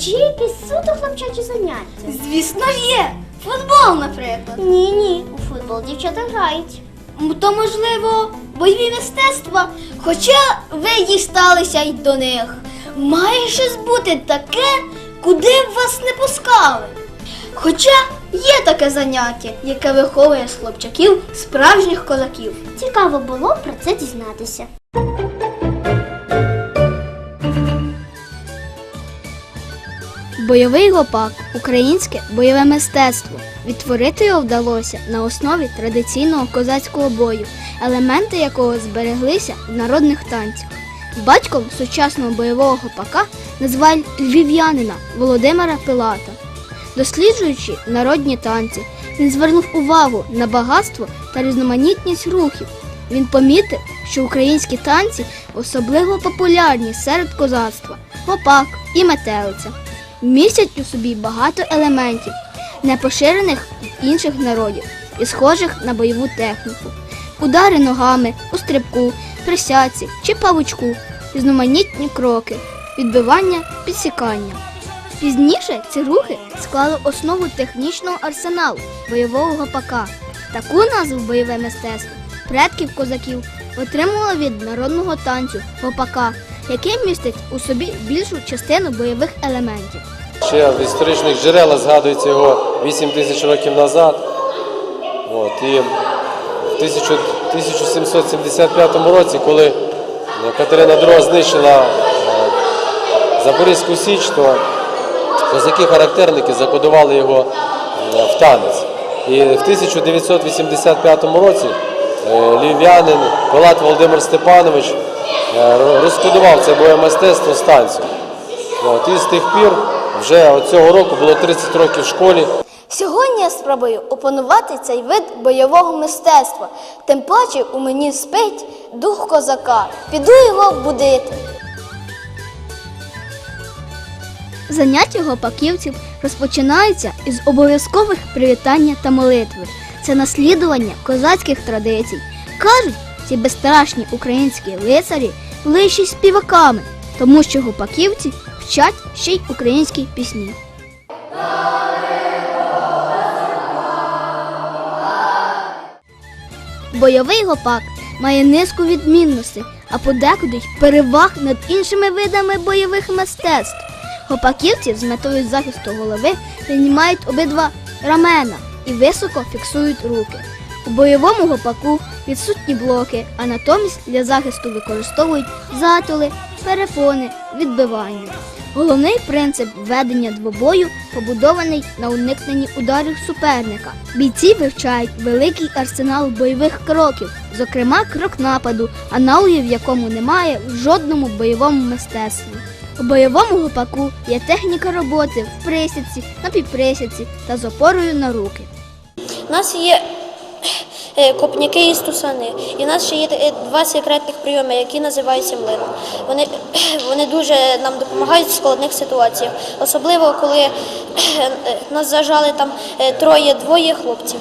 чи є якісь суто хлопчачі заняття? Звісно є. Футбол, наприклад. Ні, ні, у футбол дівчата грають. М, То, можливо, бойові мистецтва, хоча ви дісталися й до них. Має щось бути таке, куди б вас не пускали. Хоча є таке заняття, яке виховує з хлопчаків справжніх козаків. Цікаво було про це дізнатися. Бойовий гопак українське бойове мистецтво. Відтворити його вдалося на основі традиційного козацького бою, елементи якого збереглися в народних танцях. Батьком сучасного бойового гопака називають львів'янина Володимира Пилата. Досліджуючи народні танці, він звернув увагу на багатство та різноманітність рухів. Він помітив, що українські танці особливо популярні серед козацтва, гопак і метелиця. Містять у собі багато елементів, не поширених в інших народів і схожих на бойову техніку. Удари ногами у стрибку, присядці чи павучку, різноманітні кроки, відбивання, підсікання. Пізніше ці рухи склали основу технічного арсеналу бойового гопака. Таку назву бойове мистецтво предків козаків отримало від народного танцю гопака, який містить у собі більшу частину бойових елементів. Ще в історичних джерелах згадується його 8 тисяч років назад. От, і в 1775 році, коли Катерина II знищила е, Запорізьку Січ, то козаки-характерники закодували його е, в танець. І в 1985 році е, львів'янин Пилат Володимир Степанович е, розкодував це бойове мистецтво з танцю. От, і з тих пір вже цього року було 30 років в школі. Сьогодні я спробую опанувати цей вид бойового мистецтва. Тим паче у мені спить дух козака. Піду його будити. Заняття гопаківців розпочинаються із обов'язкових привітання та молитви. Це наслідування козацьких традицій. Кажуть, ці безстрашні українські лицарі були співаками, тому що гопаківці вчать ще й українські пісні. Бойовий гопак має низку відмінностей, а подекуди й переваг над іншими видами бойових мистецтв. Гопаківці з метою захисту голови піднімають обидва рамена і високо фіксують руки. У бойовому гопаку відсутні блоки, а натомість для захисту використовують затули, перепони, відбивання. Головний принцип ведення двобою побудований на уникненні ударів суперника. Бійці вивчають великий арсенал бойових кроків, зокрема крок нападу, аналогів якому немає в жодному бойовому мистецтві. У бойовому гопаку є техніка роботи в присідці, напівприсідці та з опорою на руки. У нас є копняки і стусани. І в нас ще є е, два секретних прийоми, які називаються млин. Вони, вони дуже нам допомагають в складних ситуаціях. Особливо, коли е, нас зажали там е, троє-двоє хлопців.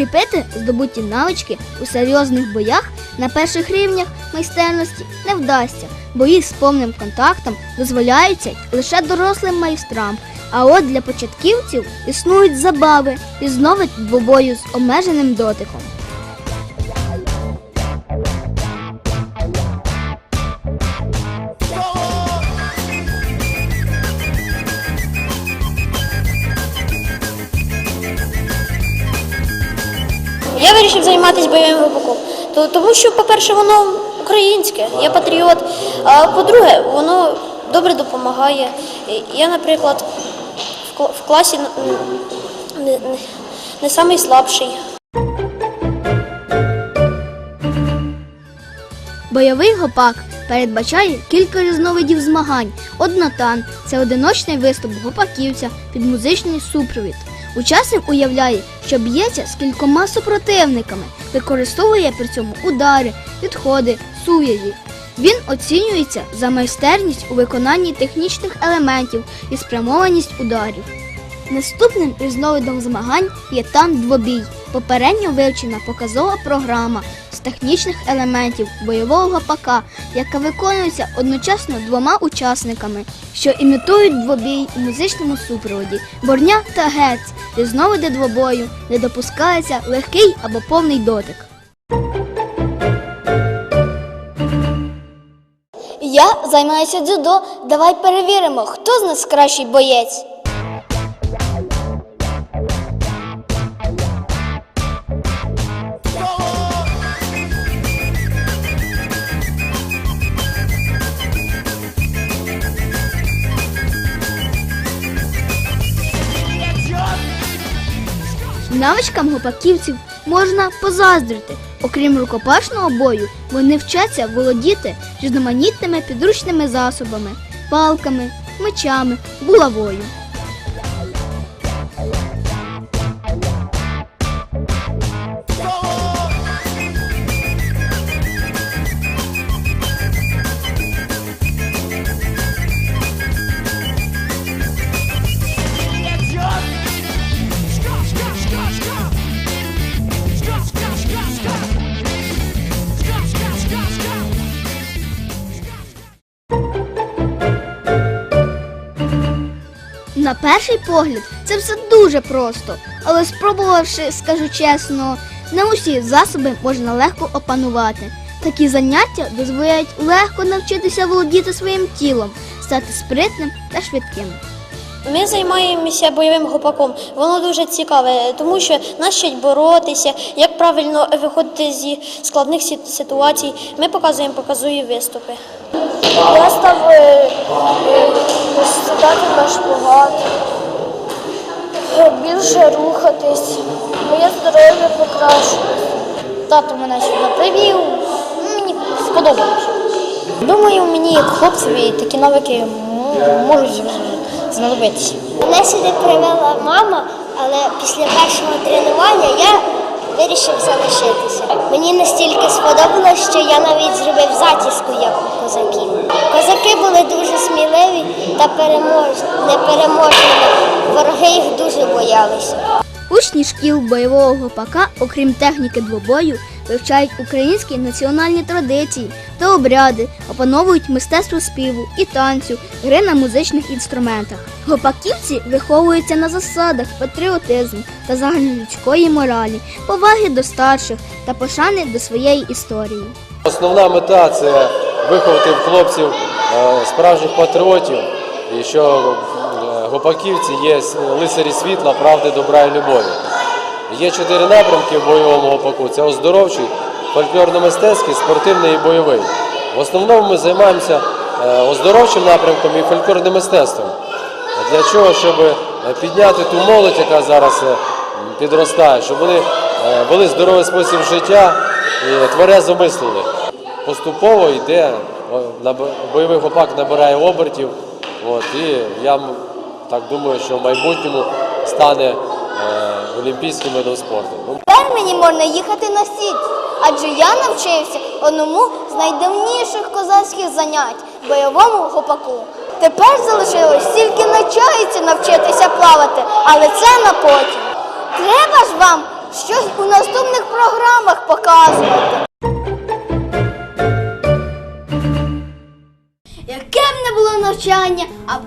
Закріпити здобуті навички у серйозних боях на перших рівнях майстерності не вдасться. Бої з повним контактом дозволяються лише дорослим майстрам. А от для початківців існують забави і знову двобою з обмеженим дотиком. Я вирішив займатися бойовим. То- Тому що, по-перше, воно українське, я патріот. А по-друге, воно добре допомагає. Я, наприклад, в класі не, не, не самий слабший. Бойовий гопак передбачає кілька різновидів змагань. Однотан це одиночний виступ гопаківця під музичний супровід. Учасник уявляє, що б'ється з кількома супротивниками, використовує при цьому удари, підходи, сув'язі. Він оцінюється за майстерність у виконанні технічних елементів і спрямованість ударів. Наступним різновидом змагань є тан-двобій, попередньо вивчена показова програма з технічних елементів бойового гопака, яка виконується одночасно двома учасниками, що імітують двобій у музичному супроводі. Борня та гец різновиди двобою, де допускається легкий або повний дотик. Я займаюся дзюдо. Давай перевіримо, хто з нас кращий боєць. Навичкам гопаківців можна позаздрити. Окрім рукопашного бою, вони вчаться володіти різноманітними підручними засобами, палками, мечами, булавою. На перший погляд це все дуже просто, але спробувавши, скажу чесно, не усі засоби можна легко опанувати. Такі заняття дозволяють легко навчитися володіти своїм тілом, стати спритним та швидким. Ми займаємося бойовим гопаком. Воно дуже цікаве, тому що нас боротися, як правильно виходити зі складних ситуацій. Ми показуємо показові виступи. Я став сідати на шпагат, більше рухатись, моє здоров'я покращилось. Тато мене сюди привів, мені сподобалося. Думаю, мені як хлопцеві такі навики можуть знадобитися. Мене сюди привела мама, але після першого тренування я вирішив залишитися. Мені настільки сподобалось, що я навіть зробив затіску як козаків. Козаки були дуже сміливі та перемож... непереможні. Вороги їх дуже боялися. Учні шкіл бойового гопака, окрім техніки двобою, вивчають українські національні традиції та обряди, опановують мистецтво співу і танцю, гри на музичних інструментах. Гопаківці виховуються на засадах патріотизму та загальнолюдської моралі, поваги до старших та пошани до своєї історії. Основна мета це виховати в хлопців е, справжніх патріотів, і що е, гопаківці є с- лицарі світла, правди, добра і любові. Є чотири напрямки в бойовому гопаку: це оздоровчий, фольклорно-мистецький, спортивний і бойовий. В основному ми займаємося е, оздоровчим напрямком і фольклорним мистецтвом. Для чого? Щоб е, підняти ту молодь, яка зараз е, підростає, щоб вони е, вели здоровий спосіб життя і тверезо мислили. Поступово йде, бойовий гопак набирає обертів. От, і я так думаю, що в майбутньому стане е, олімпійським видом спорту. Ну, Тепер мені можна їхати на січ, адже я навчився одному з найдавніших козацьких занять бойовому гопаку. Тепер залишилось тільки навчається навчитися плавати, але це на потім. Треба ж вам щось у наступних програмах показувати. Яке б не було навчання, а